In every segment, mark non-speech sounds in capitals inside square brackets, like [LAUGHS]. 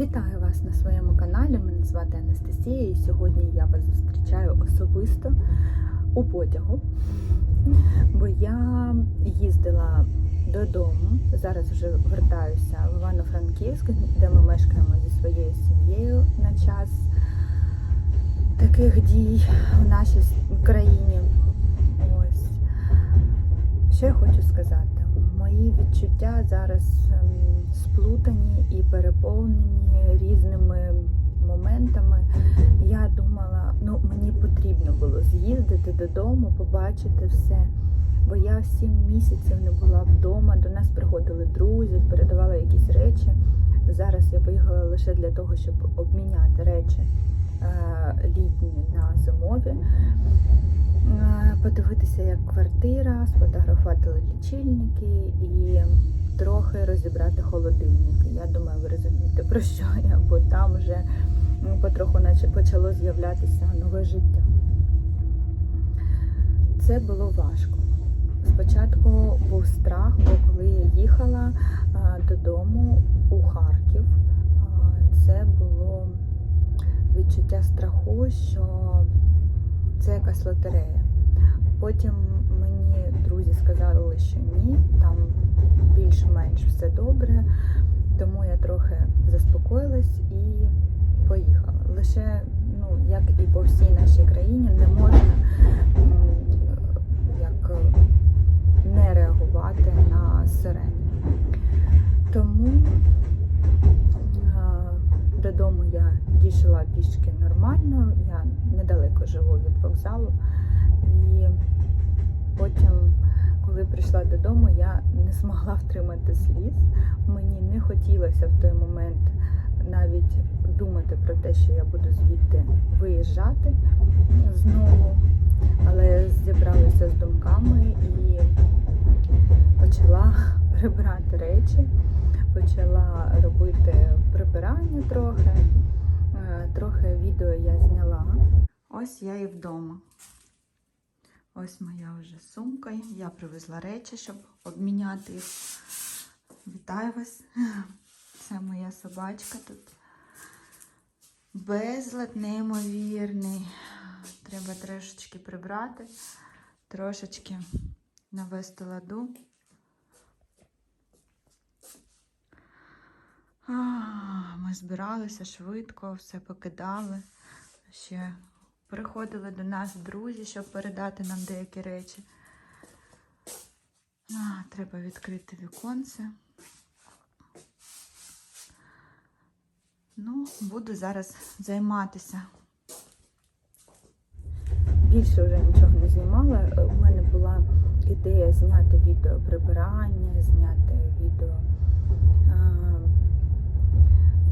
Вітаю вас на своєму каналі. Мене звати Анастасія, і сьогодні я вас зустрічаю особисто у потягу, бо я їздила додому. Зараз вже вертаюся в Івано-Франківськ, де ми мешкаємо зі своєю сім'єю на час таких дій в нашій країні. Ось. Що я хочу сказати? Мої відчуття зараз ем, сплутані і переповнені різними моментами. Я думала, ну мені потрібно було з'їздити додому, побачити все. Бо я сім місяців не була вдома, до нас приходили друзі, передавали якісь речі. Зараз я поїхала лише для того, щоб обміняти речі е, літні на зимові. Е, подивитися, як квартира, сфотографувати лічильники і трохи розібрати холодильник. Я думаю, ви розумієте, про що я, бо там вже ну, потроху наче почало з'являтися нове життя. Це було важко. Спочатку був страх, бо коли я їхала додому у Харків, це було відчуття страху, що це якась лотерея. Потім сказали, що ні, там більш-менш все добре, тому я трохи заспокоїлась і поїхала. Лише, ну, як і по всій нашій країні, не можна як не реагувати на сирени. Тому додому я дійшла пішки нормально, я недалеко живу від вокзалу. І потім, коли прийшла додому, я не змогла втримати сліз. Мені не хотілося в той момент навіть думати про те, що я буду звідти виїжджати знову. Але зібралася з думками і почала прибирати речі, почала робити прибирання трохи. Е, Трохи відео я зняла. Ось я і вдома. Ось моя вже сумка. Я привезла речі, щоб обміняти їх. Вітаю вас. [LAUGHS] Це моя собачка тут. Безлад неймовірний. Треба трошечки прибрати, трошечки навести ладу. Ми збиралися швидко, все покидали. Ще приходили до нас друзі, щоб передати нам деякі речі. А, треба відкрити віконце. Ну, буду зараз займатися. Більше вже нічого не знімала. Е, У мене була ідея зняти відео прибирання, зняти відео,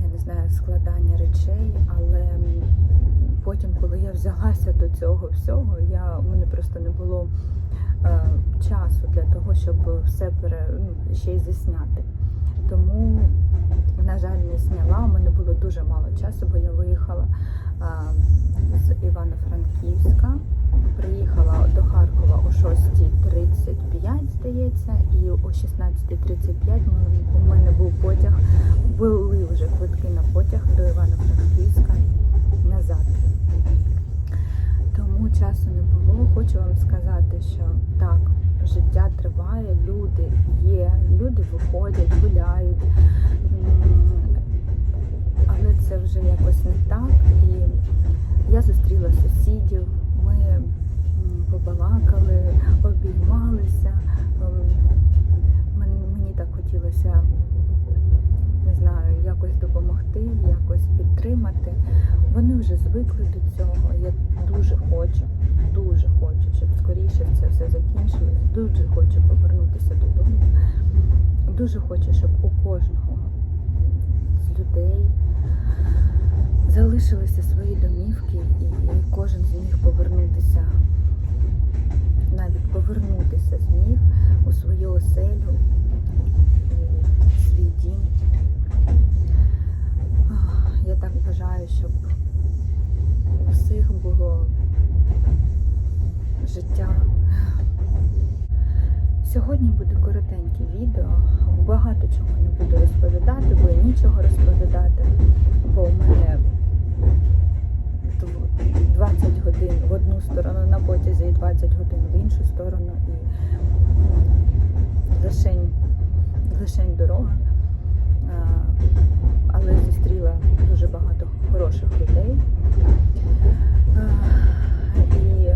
я не знаю, складання речей, але потім, коли я взялася до цього всього, я, у мене просто не було е, часу для того, щоб все пере, ну, ще й засняти. Тому, на жаль, не зняла. У мене було дуже мало часу, бо я виїхала а, з Івано-Франківська. Приїхала до Харкова о 6.35, здається, і о 16.35 ми- у мене був потяг, були вже квитки на потяг до Івано-Франківська назад. Часу не було. Хочу вам сказати, що так, життя триває, люди є, люди виходять, гуляють. М, Але це вже якось не так. І я зустріла сусідів, ми м, побалакали, обіймалися. Ем, мен- Мені так хотілося, не знаю, якось допомогти, якось підтримати. Вони вже звикли до цього. Я дуже хочу, дуже хочу, щоб скоріше це все закінчилось. Дуже хочу повернутися додому. Дуже хочу, щоб у кожного з людей залишилися свої домівки, і кожен зміг повернутися, навіть повернутися зміг у свою оселю, у свій дім. Ах, Я так бажаю, щоб у всіх було життя. Сьогодні буде коротеньке відео. Багато чого не буду розповідати, бо я нічого розповідати, бо у мене 20 годин в одну сторону на потязі і 20 годин в іншу сторону. І лишень, лишень дорога. А, Але зустріла дуже багато хороших людей. А, І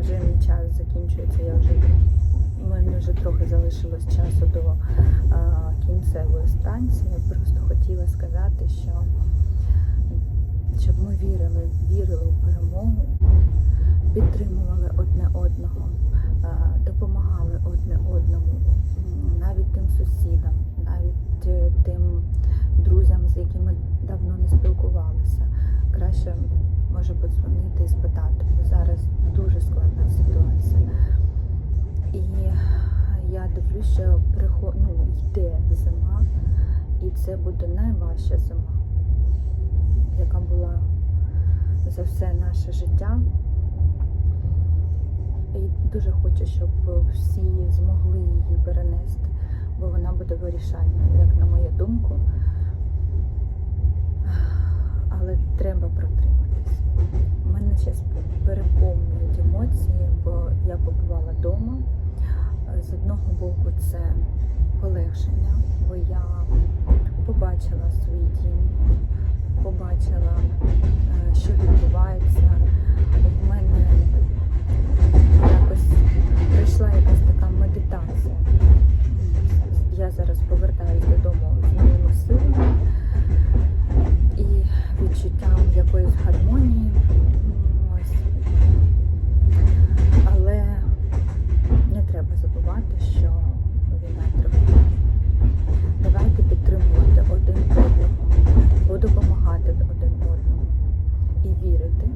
вже мій час закінчується. Я вже у мене вже трохи залишилось часу до а, кінцевої станції. Просто хотіла сказати, що щоб ми вірили, вірили у перемогу, підтримували одне одного, а, допомагали одне одному, навіть тим сусідам, навіть е, тим друзям, з якими давно не спілкувалися. Краще може подзвонити і спитати, бо зараз дуже складна ситуація. І я дивлюся, що приход... ну, йде зима, і це буде найважча зима, яка була за все наше життя. І дуже хочу, щоб всі змогли її перенести, бо вона буде вирішальною, як на мою думку. Але треба протриматись. У мене зараз переповнюють емоції, бо я побувала вдома. З одного боку, це полегшення, бо я побачила свій дім, побачила, е, що відбувається. У мене якось прийшла якась забувати, що війна триває. Давайте підтримувати один одного, допомагати один одному і вірити.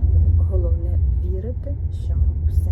Головне вірити, що все